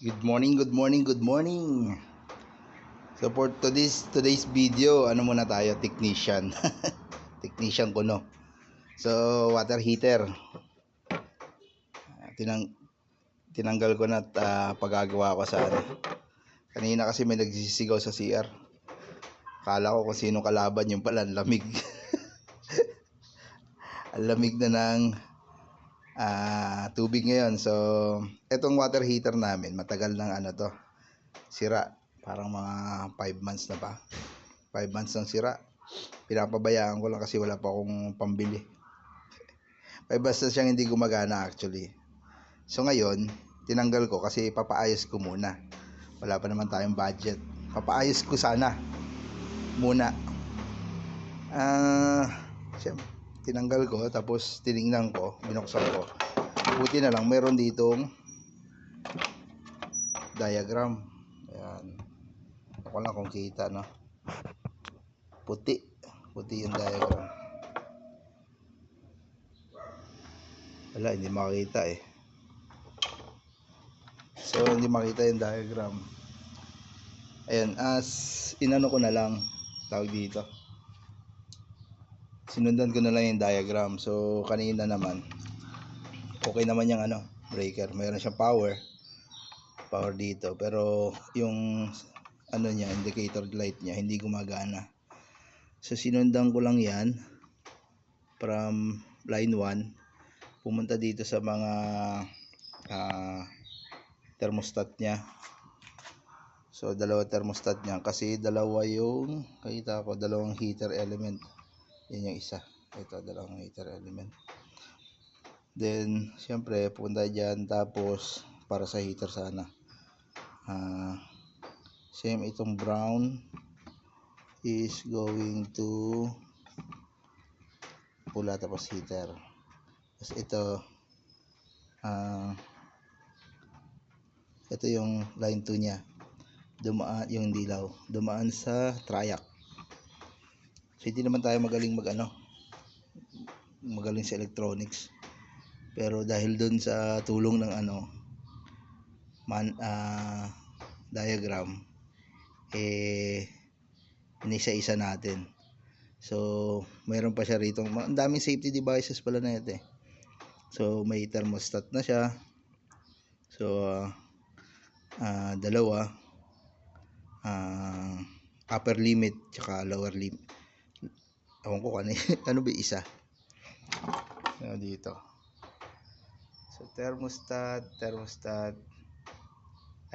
Good morning, good morning, good morning. So for today's today's video, ano muna tayo, technician. technician ko no. So water heater. Tinang tinanggal ko na at ah, pagagawa ko sa ano. Kanina kasi may nagsisigaw sa CR. Kala ko kung sino kalaban yung pala lamig. ang lamig na ng ah, tubig ngayon. So, etong water heater namin, matagal ng ano to, sira. Parang mga 5 months na pa. 5 months nang sira. Pinapabayaan ko lang kasi wala pa akong pambili. 5 months siyang hindi gumagana actually. So ngayon, tinanggal ko kasi papaayos ko muna. Wala pa naman tayong budget. Papaayos ko sana. Muna. Ah, siyempre, tinanggal ko tapos tiningnan ko, binuksan ko. Buti na lang meron ditong diagram. Ayan. Ako lang kung kita, no? Puti. Puti yung diagram. Wala, hindi makita eh. So, hindi makita yung diagram. Ayan, as inano ko na lang, tawag dito. Sinundan ko na lang yung diagram. So, kanina naman, okay naman yung ano, breaker. Mayroon siyang power. Power dito. Pero, yung ano niya, indicator light niya, hindi gumagana. So, sinundan ko lang yan from line 1 pumunta dito sa mga ah, thermostat niya. So, dalawa thermostat niya. Kasi dalawa yung, kita ko, dalawang heater element. Yan yung isa. Ito, dalawang heater element. Then, syempre, punta dyan. Tapos, para sa heater sana. Ah, same itong brown is going to pula tapos heater. Tapos ito, ah, ito yung line 2 niya. Dumaan yung dilaw. Dumaan sa triac. So, hindi naman tayo magaling mag ano, magaling sa electronics. Pero dahil dun sa tulong ng ano, man, ah, diagram, eh, inisa-isa natin. So, mayroon pa siya rito. Ang daming safety devices pala na ito eh. So, may thermostat na siya. So, ah, ah, dalawa. Ah, upper limit tsaka lower limit. Ewan ko ano, ano ba isa. Ano dito. So, thermostat, thermostat.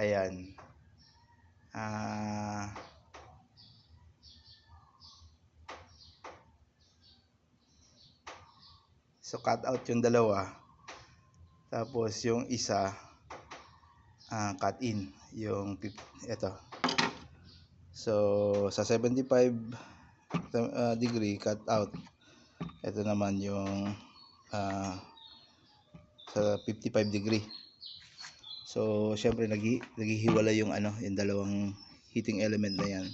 Ayan. Ah, so, cut out yung dalawa. Tapos, yung isa, ah, cut in. Yung, ito. So, sa 75 uh, degree cut out. Ito naman yung ah, sa 55 degree. So, syempre naghi naghihiwala yung ano, yung dalawang heating element na yan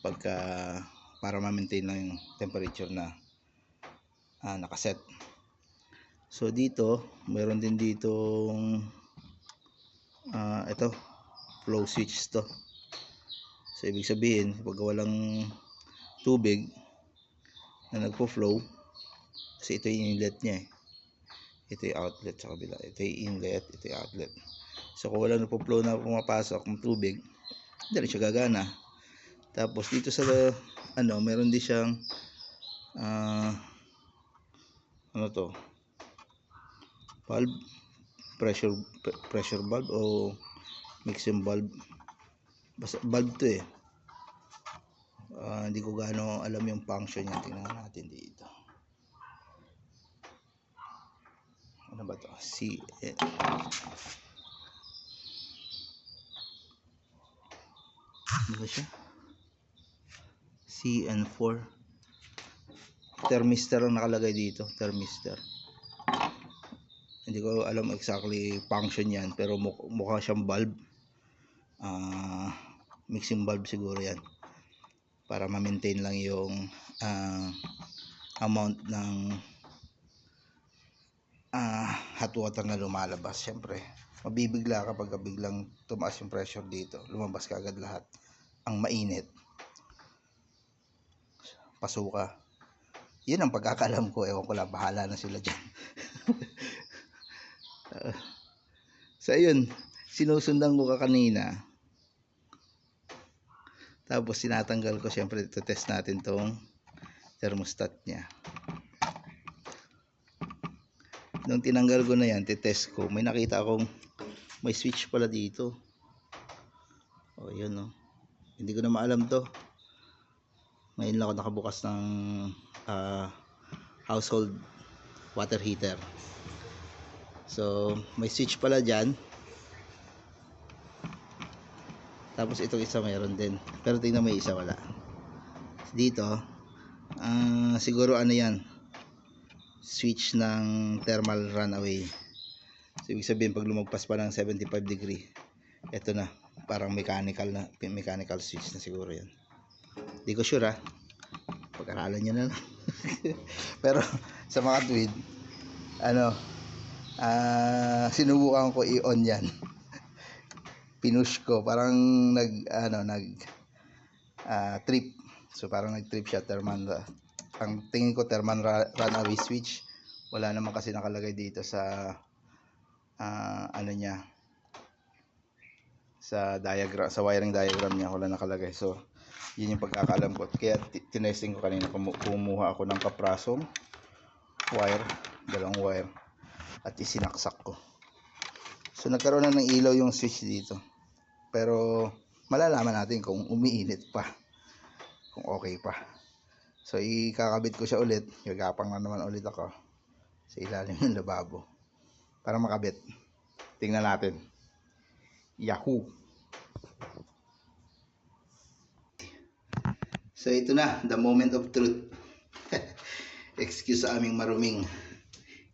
pagka para ma-maintain lang yung temperature na ah, nakaset. So dito, meron din ditong ah, ito flow switch to. So ibig sabihin, pag walang tubig na nagpo-flow kasi ito yung inlet niya eh. Ito yung outlet sa kabila. Ito yung inlet, ito yung outlet. So kung wala nagpo-flow na pumapasok ng tubig, rin siya gagana. Tapos dito sa ano, meron din siyang ah, ano to? Valve pressure pre- pressure valve o mixing valve. Basta valve to eh. Ah, hindi ko gaano alam yung function niya. Tingnan natin dito. Ano ba to? C eh, Ano ba siya? CN4 thermistor ang nakalagay dito thermistor hindi ko alam exactly function yan pero muk- mukha siyang bulb ah mixing bulb siguro yan para ma-maintain lang yung ah, amount ng ah, hot water na lumalabas. Siyempre, mabibigla kapag biglang tumaas yung pressure dito. Lumabas ka agad lahat. Ang mainit. Pasuka. Yun ang pagkakalam ko. Ewan ko lang, bahala na sila dyan. Ah, so, ayun. Sinusundan ko ka kanina. Tapos, sinatanggal ko. Siyempre, ito test natin tong thermostat niya. Nung tinanggal ko na yan, titest ko, may nakita akong may switch pala dito. O, yun o. Hindi ko na maalam to. Ngayon lang ako nakabukas ng ah, household water heater. So, may switch pala dyan. Tapos itong isa mayroon din. Pero tingnan mo isa wala. Dito, ah, siguro ano yan, switch ng thermal runaway. So, ibig sabihin pag lumagpas pa ng 75 degree, ito na, parang mechanical na, mechanical switch na siguro yan. Hindi ko sure ha. Pagkakalan nyo na lang. Pero sa mga tweed, ano, ah sinubukan ko i-on yan. Pinush ko, parang nag, ano, nag, ah, trip. So parang nag-trip siya, thermal, ang tingin ko thermal ra- runaway switch. Wala naman kasi nakalagay dito sa, ah, ano niya, sa diagram, sa wiring diagram niya, wala nakalagay. So, yun yung pagkakalam ko. Kaya ti- tinesting ko kanina, kumu- kumuha ako ng kaprasong wire, dalawang wire, at isinaksak ko. So, nagkaroon na ng ilaw yung switch dito. Pero, malalaman natin kung umiinit pa. Kung okay pa. So, ikakabit ko siya ulit. Gagapang na naman ulit ako sa ilalim ng lababo. Para makabit. Tingnan natin. Yahoo! So ito na, the moment of truth. Excuse sa aming maruming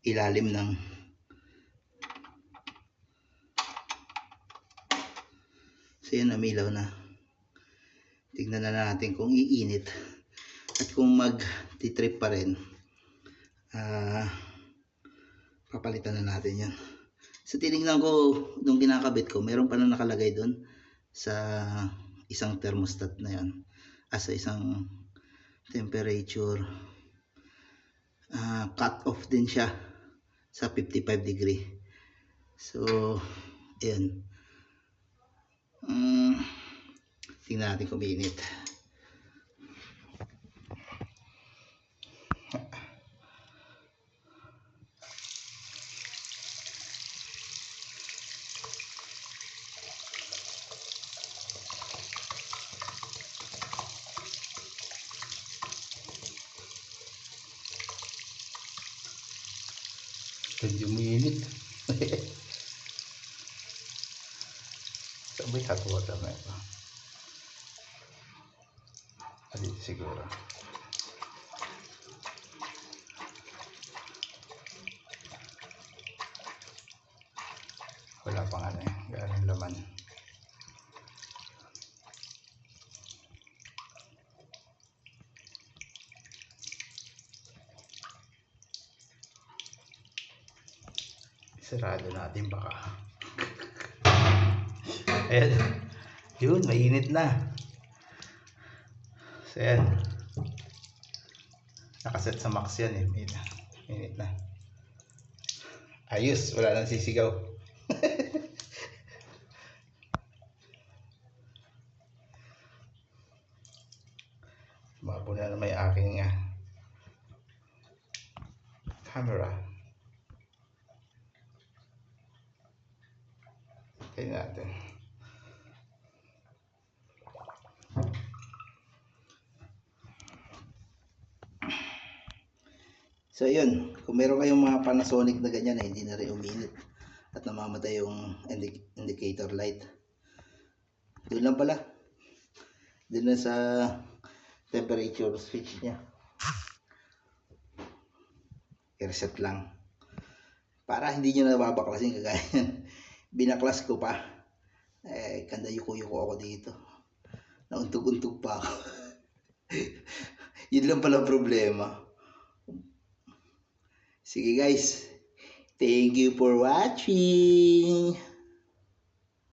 ilalim ng So yan, namilaw na. Tignan na natin kung iinit. At kung mag-trip pa rin, ah papalitan na natin yan. So tinignan ko, nung kinakabit ko, meron pa na nakalagay doon sa isang thermostat na yan as isang temperature uh, cut off din siya sa 55 degree so ayan um, tingnan natin kung mainit. Medyo mainit hot water na ito ah, dito siguro. Wala pang ano eh. Galing laman. Sarado natin baka. Ayan. Yun, mainit na. So, ayan. Nakaset sa max yan eh. Mainit na. Mainit na. Ayos, wala nang sisigaw. Mabo na na may aking ah, camera. Tingnan natin. So yun, kung meron kayong mga Panasonic na ganyan na hindi na rin uminit at namamatay yung indi- indicator light. Doon lang pala. Doon na sa temperature switch niya. I-reset lang. Para hindi nyo nababaklasin kagaya yan. Binaklas ko pa. Eh, kanda yuko-yuko ako dito. Nauntog-untog pa ako. Yun lang pala problema. Sige guys, Thank you for watching.